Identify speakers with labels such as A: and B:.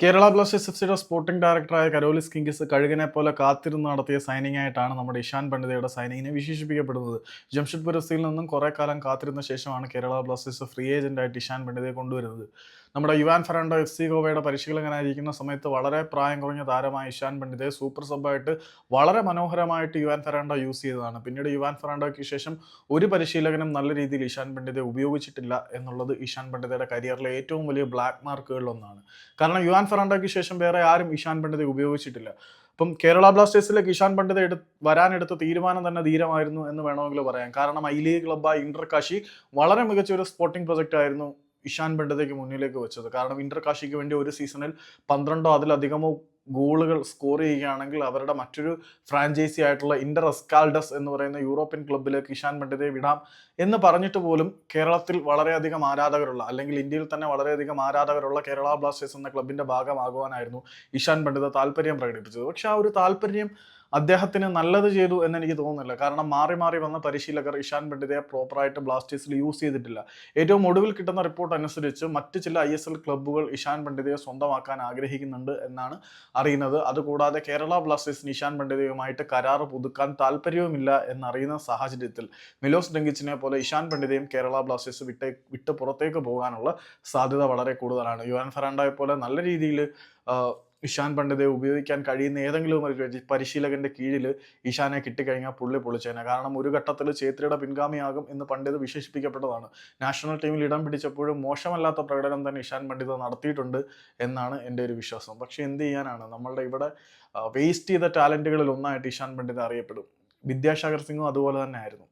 A: Kerala Blasters F സിയുടെ sporting ഡയറക്ടറായ Karolis Skinkys കഴുകനെ പോലെ കാത്തിരുന്ന് നടത്തിയ സൈനിങ് ആയിട്ടാണ് നമ്മുടെ ഇഷാൻ പണ്ഡിതയുടെ സൈനിങ്ങിനെ വിശേഷിപ്പിക്കപ്പെടുന്നത്. ജംഷഡ്പൂർ എഫ് സിയിൽ നിന്നും കുറേ കാലം കാത്തിരുന്ന ശേഷമാണ് കേരള ബ്ലാസ്റ്റേഴ്സ് ഫ്രീ ഏജന്റായിട്ട് ഇഷാൻ പണ്ഡിതയെ കൊണ്ടുവരുന്നത്. നമ്മുടെ യുവാൻ ഫെറാണ്ടോ എഫ് സി ഗോവയുടെ പരിശീലകനായിരിക്കുന്ന സമയത്ത് വളരെ പ്രായം കുറഞ്ഞ താരമായ ഇഷാൻ പണ്ഡിതയെ സൂപ്പർ സബായിട്ട് വളരെ മനോഹരമായിട്ട് യുവാൻ ഫെറാണ്ടോ യൂസ് ചെയ്തതാണ്. പിന്നീട് യുവാൻ ഫെറാണ്ടോയ്ക്ക് ശേഷം ഒരു പരിശീലകനും നല്ല രീതിയിൽ ഇഷാൻ പണ്ഡിതയെ ഉപയോഗിച്ചിട്ടില്ല എന്നുള്ളത് ഇഷാൻ പണ്ഡിതയുടെ കരിയറിലെ ഏറ്റവും വലിയ ബ്ലാക്ക് മാർക്കുകളിലൊന്നാണ് കാരണം യുവാൻ ഫെറാണ്ടോയ്ക്ക് ശേഷം വേറെ ആരും ഇഷാൻ പണ്ഡിതെ ഉപയോഗിച്ചിട്ടില്ല. അപ്പം കേരള ബ്ലാസ്റ്റേഴ്സിലേക്ക് ഇഷാൻ പണ്ഡിത എടു വരാനെടുത്ത തീരുമാനം തന്നെ ധീരമായിരുന്നു എന്ന് വേണമെങ്കിൽ പറയാം. കാരണം ഐ ലീഗ് ക്ലബ്ബായ ഇന്റർ കാശി വളരെ മികച്ച ഒരു സ്പോർട്ടിംഗ് പ്രൊജക്റ്റ് ആയിരുന്നു ഇഷാൻ പണ്ഡിതയ്ക്ക് മുന്നിലേക്ക് വെച്ചത്. കാരണം ഇന്റർ കാശിക്ക് വേണ്ടി ഒരു സീസണിൽ പന്ത്രണ്ടോ അതിലധികമോ ഗോളുകൾ സ്കോർ ചെയ്യുകയാണെങ്കിൽ അവരുടെ മറ്റൊരു ഫ്രാഞ്ചൈസി ആയിട്ടുള്ള ഇന്റർ എസ്കാൽഡസ് എന്ന് പറയുന്ന യൂറോപ്യൻ ക്ലബ്ബിലേക്ക് ഇഷാൻ പണ്ഡിതയെ വിടാം എന്ന് പറഞ്ഞിട്ട് പോലും കേരളത്തിൽ വളരെയധികം ആരാധകരുള്ള അല്ലെങ്കിൽ ഇന്ത്യയിൽ തന്നെ വളരെയധികം ആരാധകരുള്ള കേരള ബ്ലാസ്റ്റേഴ്സ് എന്ന ക്ലബിന്റെ ഭാഗമാകുവാനായിരുന്നു ഇഷാൻ പണ്ഡിത താല്പര്യം പ്രകടിപ്പിച്ചത്. പക്ഷെ ആ ഒരു താല്പര്യം അദ്ദേഹത്തിന് നല്ലത് ചെയ്തു എന്ന് എനിക്ക് തോന്നുന്നില്ല. കാരണം മാറി മാറി വന്ന പരിശീലകർ ഇഷാൻ പണ്ഡിതയെ പ്രോപ്പറായിട്ട് ബ്ലാസ്റ്റേഴ്സിൽ യൂസ് ചെയ്തിട്ടില്ല. ഏറ്റവും ഒടുവിൽ കിട്ടുന്ന റിപ്പോർട്ട് അനുസരിച്ച് മറ്റ് ചില ഐ എസ് എൽ ക്ലബ്ബുകൾ ഇഷാൻ പണ്ഡിതയെ സ്വന്തമാക്കാൻ ആഗ്രഹിക്കുന്നുണ്ട് എന്നാണ് അറിയുന്നത്. അതുകൂടാതെ കേരള ബ്ലാസ്റ്റേഴ്സിന് ഇഷാൻ പണ്ഡിതയുമായിട്ട് കരാർ പുതുക്കാൻ താല്പര്യവുമില്ല എന്നറിയുന്ന സാഹചര്യത്തിൽ മിലോസ് ഡെങ്കിച്ചിനെ പോലെ ഇഷാൻ പണ്ഡിതയും കേരള ബ്ലാസ്റ്റേഴ്സ് വിട്ടേ വിട്ട് പുറത്തേക്ക് പോകാനുള്ള സാധ്യത വളരെ കൂടുതലാണ്. യുവാൻ ഫെറാണ്ടോയെ പോലെ നല്ല രീതിയിൽ ഇഷാൻ പണ്ഡിതയെ ഉപയോഗിക്കാൻ കഴിയുന്ന ഏതെങ്കിലും ഒരു പരിശീലകന്റെ കീഴിൽ ഇഷാനെ കിട്ടിക്കഴിഞ്ഞാൽ പുള്ളി പൊളിച്ചേനെ. കാരണം ഒരു ഘട്ടത്തിൽ ഛേത്രിയുടെ പിൻഗാമിയാകും എന്ന് പണ്ഡിത് വിശേഷിപ്പിക്കപ്പെട്ടതാണ്. നാഷണൽ ടീമിൽ ഇടം പിടിച്ചപ്പോഴും മോശമല്ലാത്ത പ്രകടനം തന്നെ ഇഷാൻ പണ്ഡിത് നടത്തിയിട്ടുണ്ട് എന്നാണ് എന്റെ ഒരു വിശ്വാസം. പക്ഷെ എന്ത് ചെയ്യാനാണ്? നമ്മളുടെ ഇവിടെ വേസ്റ്റ് ചെയ്ത ടാലന്റുകളിൽ ഒന്നായിട്ട് ഇഷാൻ പണ്ഡിത് അറിയപ്പെടും. വിദ്യാസാഗർ സിംഗും അതുപോലെ തന്നെ ആയിരുന്നു.